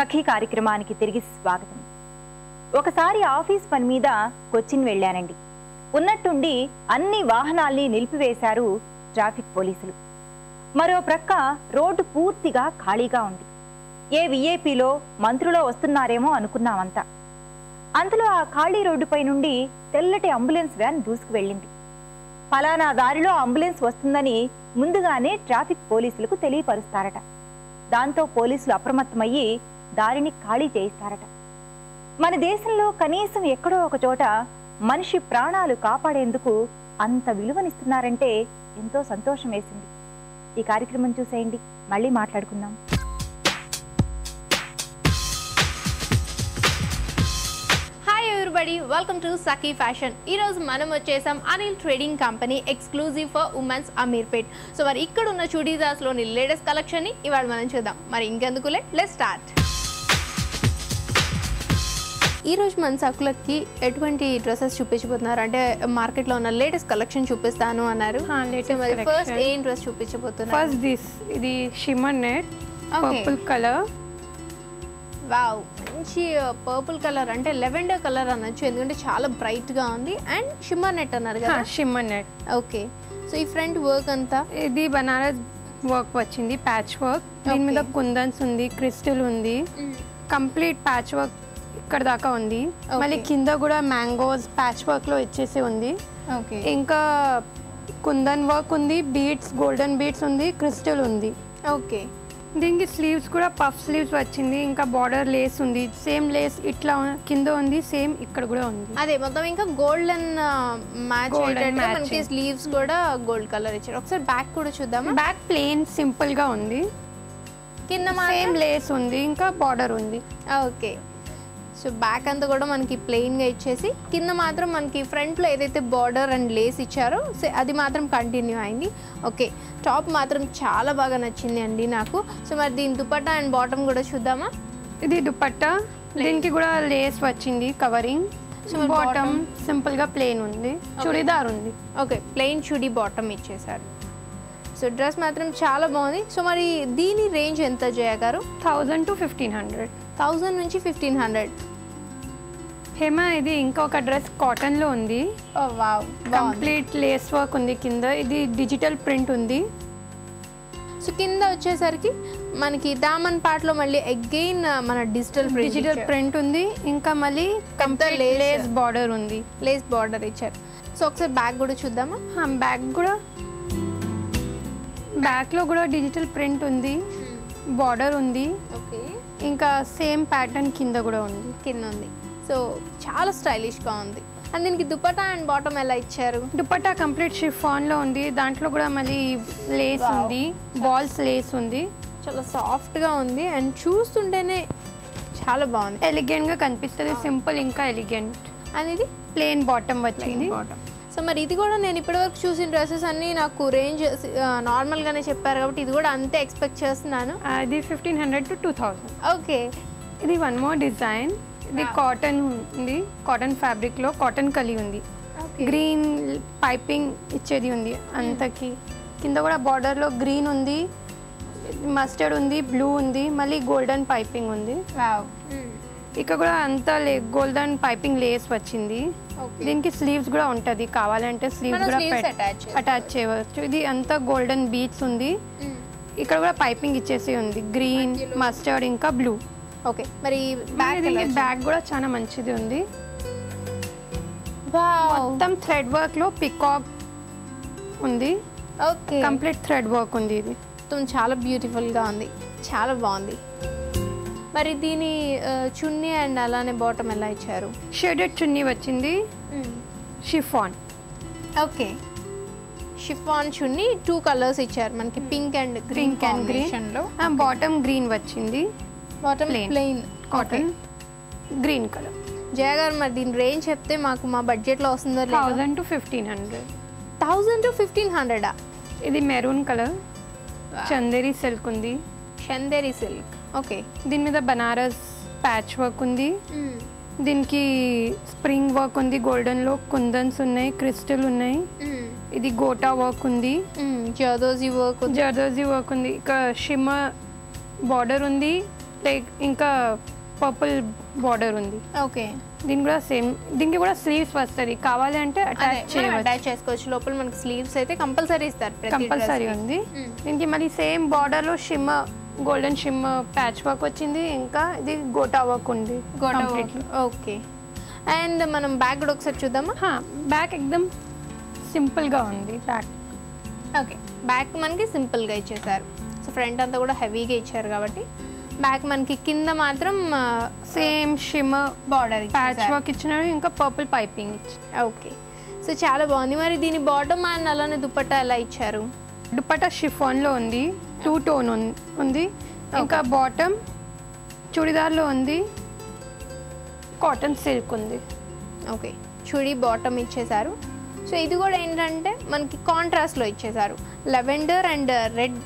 సఖీ కార్యక్రమానికి తిరిగి స్వాగతం. ఒకసారి ఆఫీస్ పని మీద కొచ్చిన్ వెళ్ళానండి. ఉన్నట్టుండి అన్ని వాహనాల్ని నిలిపివేశారు ట్రాఫిక్ పోలీసులు. మరో ప్రక్క రోడ్డు పూర్తిగా ఖాళీగా ఉంది. ఏ విఏపీలో మంత్రులో వస్తున్నారేమో అనుకున్నామంతా. అంతలో ఆ ఖాళీ రోడ్డుపై నుండి తెల్లటి అంబులెన్స్ వ్యాన్ దూసుకు వెళ్ళింది. ఫలానా దారిలో అంబులెన్స్ వస్తుందని ముందుగానే ట్రాఫిక్ పోలీసులకు తెలియపరుస్తారట. దాంతో పోలీసులు అప్రమత్తమయ్యి దారిని ఖాళీ చేయిస్తారట. మన దేశంలో కనీసం ఎక్కడో ఒక చోట మనిషి ప్రాణాలు కాపాడేందుకు అంత విలువనిస్తున్నారంటే ఎంతో సంతోషం వేసింది. ఈ కార్యక్రమం చూసేయండి. మళ్ళీ మాట్లాడుకుందాం. Hi welcome to Sakhi fashion ఈ రోజు మనం వచ్చేసాం Anil trading company exclusive for women's Ameerpet so మరి ఇక్కడ ఉన్న చుడీదార్స్లోని లేటెస్ట్ కలెక్షన్ని ఇవాళ మనం చూద్దాం. మరి ఇంకెందుకులే? లెట్ స్టార్ట్ ఈ రోజు మన సకులకి ఎటువంటి డ్రెస్సెస్ చూపించబోతున్నారు? అంటే మార్కెట్లో ఉన్న లేటెస్ట్ కలెక్షన్ చూపిస్తాను అన్నారు. ఫస్ట్. ఏం డ్రెస్ చూపించబోతున్నారు? ఫస్ట్ దిస్ ఇది shimmer net. Purple colour wow మంచి పర్పుల్ కలర్ అంటే లెవెండర్ కలర్ అనొచ్చు. ఎందుకంటే చాలా బ్రైట్గా ఉంది. అండ్ షిమ్మర్ నెట్ అన్నారు కదా? షిమ్మర్ నెట్ ఓకే సో ఈ ఫ్రంట్ వర్క్ అంతా? ఇది బనారస్ వర్క్ వచ్చింది ప్యాచ్ వర్క్ దీని మీద. కుందన్స్ ఉంది క్రిస్టల్ ఉంది. కంప్లీట్ ప్యాచ్ వర్క్ ఇక్కడ దాకా ఉంది. మళ్ళీ కింద కూడా మ్యాంగోస్ ప్యాచ్ వర్క్లో ఇచ్చేసి ఉంది. ఓకే. ఇంకా కుందన్ వర్క్ ఉంది బీడ్స్ గోల్డెన్ బీడ్స్ ఉంది క్రిస్టల్ ఉంది. ఓకే. దీనికి స్లీవ్స్ కూడా పఫ్ స్లీవ్స్ వచ్చింది ఇంకా బార్డర్ లేస్ ఉంది. సేమ్ లేస్ ఇట్లా కింద ఉంది సేమ్ ఇక్కడ కూడా ఉంది. అదే మొత్తం ఇంకా మ్యాచ్ అయ్యేటట్టుగా మనకి matching. స్లీవ్స్ కూడా గోల్డ్ కలర్ ఇచ్చారు. ఒకసారి బ్యాక్ కూడా చూద్దామా? బ్యాక్ ప్లేన్ సింపుల్గా ఉంది. కింద సేమ్ లేస్ ఉంది ఇంకా బార్డర్ ఉంది. ఓకే. సో బ్యాక్ అంతా కూడా మనకి ప్లెయిన్గా ఇచ్చేసి కింద మాత్రం మనకి ఫ్రంట్లో ఏదైతే బార్డర్ అండ్ లేస్ ఇచ్చారో సే- అది మాత్రం కంటిన్యూ అయింది. ఓకే టాప్ మాత్రం చాలా బాగా నచ్చింది అండి నాకు. సో మరి దీని దుపట్టా అండ్ బాటమ్ కూడా చూద్దామా? ఇది దుపట్టా. దీనికి కూడా లేస్ వచ్చింది కవరింగ్ బాటమ్ bottom? సింపుల్గా ప్లేన్ ఉంది. చుడిదార్ ఉంది. ఓకే ప్లెయిన్ చుడీ బాటమ్ ఇచ్చేసారు. సో డ్రెస్ మాత్రం చాలా బాగుంది. సో మరి దీని రేంజ్ ఎంత జయ గారు? Thousand to fifteen hundred thousand నుంచి ఫిఫ్టీన్ హండ్రెడ్. హేమ ఇది ఇంకొక డ్రెస్ కాటన్లో ఉంది కంప్లీట్ లేస్ వర్క్ ఉంది కింద. ఇది డిజిటల్ ప్రింట్ ఉంది. సో కింద వచ్చేసరికి మనకి దామన్ పార్ట్లో మళ్ళీ అగైన్ మన డిజిటల్ డిజిటల్ ప్రింట్ ఉంది. ఇంకా మళ్ళీ కంప్లీట్. లేస్. బార్డర్ ఉంది. లేస్ బార్డర్ ఇచ్చారు. సో ఒకసారి బ్యాగ్ కూడా చూద్దామా? బ్యాక్ కూడా. బ్యాక్లో కూడా డిజిటల్ ప్రింట్ ఉంది. బార్డర్ ఉంది. ఇంకా సేమ్ ప్యాటర్న్ కింద కూడా ఉంది. కింద ఉంది. సో చాలా స్టైలిష్గా ఉంది. అండ్ దీనికి దుపట్టా అండ్ బాటమ్ ఎలా ఇచ్చారు? దుపట్టా కంప్లీట్ షిఫాన్లో ఉంది. దాంట్లో కూడా మళ్ళీ లేస్. ఉంది. బాల్స్ లేస్ ఉంది. చాలా సాఫ్ట్గా ఉంది. అండ్ చూస్తుంటేనే చాలా బాగుంది. ఎలిగెంట్గా కనిపిస్తుంది. సింపుల్ ఇంకా ఎలిగెంట్ అండ్ ఇది? ప్లేన్ బాటమ్ వచ్చింది. బాటమ్ సో మరి ఇది కూడా నేను ఇప్పటివరకు చూసిన డ్రెస్సెస్ అన్నీ నాకు రేంజ్ నార్మల్గానే చెప్పారు కాబట్టి ఇది కూడా అంతే ఎక్స్పెక్ట్ చేస్తున్నాను. అది fifteen hundred to two thousand okay. ఇది వన్ మోర్ డిజైన్ ఇది. కాటన్ ఉంది కాటన్ ఫ్యాబ్రిక్లో కాటన్ కలి ఉంది. గ్రీన్ పైపింగ్ ఇచ్చేది ఉంది అంతకి. కింద కూడా border లో గ్రీన్ ఉంది మస్టర్డ్ ఉంది బ్లూ ఉంది మళ్ళీ గోల్డెన్ పైపింగ్ ఉంది. ఇక్కడ కూడా అంతా లే గోల్డెన్ పైపింగ్ లేస్ వచ్చింది. దీనికి స్లీవ్స్ కూడా ఉంటది. కావాలంటే స్లీవ్స్ కూడా. అటాచ్ చేయవచ్చు. ఇది అంతా గోల్డెన్ బీట్స్ ఉంది. ఇక్కడ కూడా పైపింగ్ ఇచ్చేసి ఉంది. గ్రీన్ మస్టర్డ్ ఇంకా బ్లూ ఓకే మరి బ్యాగ్ కూడా చాలా మంచిది ఉంది. మొత్తం థ్రెడ్ వర్క్లో పికాక్ ఉంది. ఓకే కంప్లీట్ థ్రెడ్ వర్క్ ఉంది ఇది. చాలా బ్యూటిఫుల్గా ఉంది. చాలా బాగుంది. మరి దీని చున్నీ అండ్ అలానే బాటమ్ ఎలా ఇచ్చారు? షేడెడ్ చున్నీ వచ్చింది. Chiffon. Okay. Chiffon chunni two colours ఇచ్చారు మనకి పింక్ అండ్ గ్రీన్ అండ్ కాంబినేషన్లో గ్రీన్ బాటమ్ గ్రీన్ వచ్చింది. Bottom. Plain cotton green colour Jaya గారు మరి దీని రేంజ్ చెప్తే మాకు మా బడ్జెట్లో వస్తుందో లేదా? Thousand to fifteen hundred thousand to fifteen హండ్రెడా ఇది మెరూన్ కలర్ చందేరి సిల్క్ ఉంది. చందేరి సిల్క్ ఓకే దీని మీద బనారస్ ప్యాచ్ వర్క్ ఉంది. దీనికి స్ప్రింగ్ వర్క్ ఉంది గోల్డెన్లో కుందన్స్ ఉన్నాయి క్రిస్టల్ ఉన్నాయి. ఇది గోటా వర్క్ ఉంది. జర్దోజీ వర్క్ జర్దోజీ వర్క్ ఉంది. ఇక షిమ్మ బార్డర్ ఉంది. లైక్ ఇంకా పర్పుల్ బార్డర్ ఉంది. ఓకే దీనికి కూడా సేమ్ దీనికి కూడా స్లీవ్స్ వస్తుంది కావాలి అంటే అటాచ్ అటాచ్ చేసుకోవచ్చు. లోపల మనకి స్లీవ్స్ అయితే కంపల్సరీ ఇస్తారు కంపల్సరీ. ఉంది. దీనికి మళ్ళీ సేమ్ బార్డర్లో shimmer golden shimmer patch work వచ్చింది. ఇంకా ఇది గోటా వర్క్ ఉంది. గోటా. ఓకే అండ్ మనం బ్యాగ్ కూడా ఒకసారి చూద్దామా? బ్యాక్ ఎక్దమ్ సింపుల్గా ఉంది బ్యాక్ ఓకే బ్యాక్ మనకి సింపుల్గా ఇచ్చేసారు. సో ఫ్రంట్ అంతా కూడా హెవీగా ఇచ్చారు కాబట్టి బ్యాక్ మనకి కింద మాత్రం same shimmer border patch work ఇచ్చినాడు ఇంకా పర్పుల్ పైపింగ్ ఓకే సో చాలా బాగుంది. మరి దీని బాటమ్ అండ్ అలానే దుపట్టా ఎలా ఇచ్చారు? దుపట్టా షిఫాన్లో ఉంది. టూ టోన్ ఉంది. ఇంకా బాటమ్ చుడిదార్లో ఉంది. కాటన్ సిల్క్ ఉంది. ఓకే చుడి బాటమ్ ఇచ్చేసారు సో ఇది కూడా ఏంటంటే మనకి కాంట్రాస్ట్లో ఇచ్చేసారు లెవెండర్ అండ్ రెడ్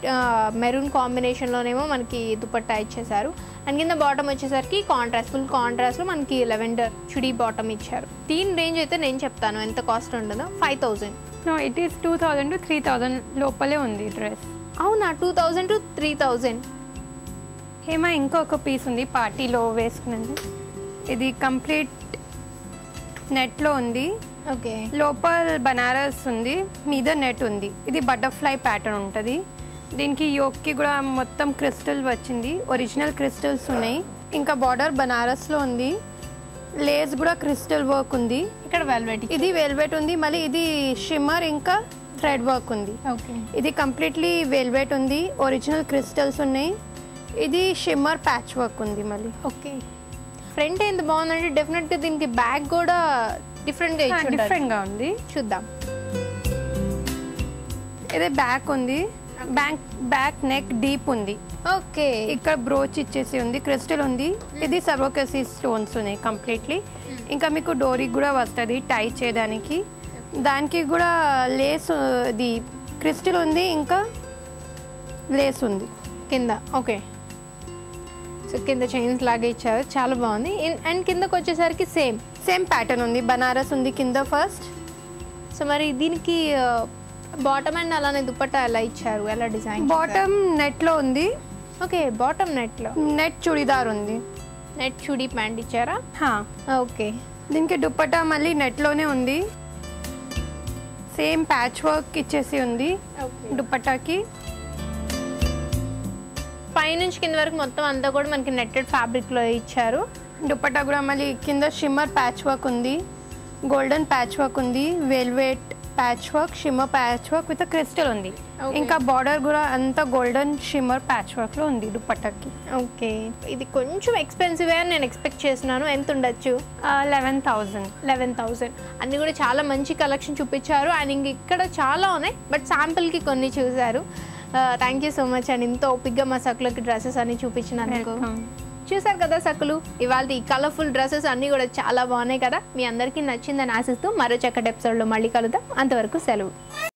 మెరూన్ కాంబినేషన్లోనేమో మనకి దుపట్టా ఇచ్చేసారు అండ్ కింద బాటమ్ వచ్చేసరికి కాంట్రాస్ట్ ఫుల్ కాంట్రాస్ట్లో మనకి లెవెండర్ చుడి బాటమ్ ఇచ్చారు. దీని రేంజ్ అయితే నేను చెప్తాను. ఎంత కాస్ట్ ఉంటుందో? Five thousand. It is two thousand to three thousand లోపలే ఉంది డ్రెస్. అవునా? Two thousand to three thousand Hema ఇంకొక పీస్ ఉంది పార్టీలో వేసుకున్నది. ఇది కంప్లీట్ నెట్లో ఉంది. ఓకే. లోపల బనారస్ ఉంది మీద నెట్ ఉంది. ఇది బటర్ఫ్లై ప్యాటర్న్ ఉంటుంది. దీనికి యోక్కి కూడా మొత్తం క్రిస్టల్ వచ్చింది. ఒరిజినల్ క్రిస్టల్స్ ఉన్నాయి. ఇంకా బార్డర్ బనారస్లో ఉంది. లేస్ కూడా క్రిస్టల్ వర్క్ ఉంది. ఇక్కడ వెల్వెట్ ఇది వెల్వెట్ ఉంది. మళ్ళీ ఇది షిమ్మర్ ఇంకా థ్రెడ్ వర్క్ ఉంది. ఓకే ఇది కంప్లీట్లీ వెల్వెట్ ఉంది ఒరిజినల్ క్రిస్టల్స్ ఉన్నాయి. ఇది షిమ్మర్ ప్యాచ్ వర్క్ ఉంది మళ్ళీ. ఓకే ఫ్రంట్ ఎంత బాగుందంటే డెఫినెట్గా దీనికి బ్యాగ్ కూడా డిఫరెంట్గా ఉంటారు. డిఫరెంట్గా ఉంది. చూద్దాం. ఇది బ్యాక్ ఉంది. బ్యాక్ బ్యాక్ నెక్ డీప్ ఉంది. ఓకే ఇక్కడ బ్రోచ్ ఇచ్చేసి ఉంది క్రిస్టల్ ఉంది. ఇది సర్వోకసి స్టోన్స్ ఉన్నాయి కంప్లీట్లీ ఇంకా మీకు డోరీ కూడా వస్తుంది టై చేయడానికి. దానికి కూడా లేస్ ఇది క్రిస్టల్ ఉంది ఇంకా లేస్ ఉంది కింద. ఓకే. సో కింద చైన్స్ లాగా ఇచ్చారు. చాలా బాగుంది. అండ్ కిందకి వచ్చేసరికి సేమ్. సేమ్ ప్యాటర్న్ ఉంది. బనారస్ ఉంది కింద ఫస్ట్. సో మరి దీనికి బాటమ్ అండ్ అలానే దుపట్టా ఎలా ఇచ్చారు? ఎలా డిజైన్ బాటమ్ నెట్లో ఉంది. ఓకే బాటమ్ నెట్లో. నెట్ చుడిదార్ ఉంది. నెట్ చుడీ ప్యాంట్ ఇచ్చారా. ఓకే. దీనికి దుప్పటా మళ్ళీ నెట్లోనే ఉంది. సేమ్ ప్యాచ్ వర్క్ ఇచ్చేసి ఉంది దుప్పటాకి. పైనుంచి కింద వరకు మొత్తం అంతా కూడా మనకి నెట్టెడ్ ఫ్యాబ్రిక్లో ఇచ్చారు. దుప్పటా కూడా మళ్ళీ కింద షిమ్మర్ ప్యాచ్ వర్క్ ఉంది. గోల్డెన్ ప్యాచ్ వర్క్ ఉంది. Velvet patch work shimmer patch work with crystal ఉంది. ఇంకా బార్డర్ కూడా అంతా గోల్డెన్ షిమ్మర్ ప్యాచ్ వర్క్లో ఉంది దుప్పటాకి. ఓకే ఇది కొంచెం ఎక్స్పెన్సివ్ అని నేను ఎక్స్పెక్ట్ చేస్తున్నాను. ఎంత ఉండొచ్చు? లెవెన్ థౌజండ్ లెవెన్ థౌసండ్ అన్నీ కూడా చాలా మంచి కలెక్షన్ చూపించారు. అండ్ ఇంక ఇక్కడ చాలా ఉన్నాయి బట్ శాంపుల్కి కొన్ని చూశారు. Thank you so much and ఇంత ఓపిక్గా మా సకులకి డ్రెస్సెస్ అన్ని చూపించినందుకు. చూసారు కదా సక్కులు ఇవాళ ఈ కలర్ఫుల్ డ్రెస్సెస్ అన్నీ కూడా చాలా బాగున్నాయి కదా. మీ అందరికీ నచ్చిందని ఆశిస్తూ మరో చక్కటి ఎపిసోడ్లో మళ్ళీ కలుద్దాం. అంతవరకు సెలవు.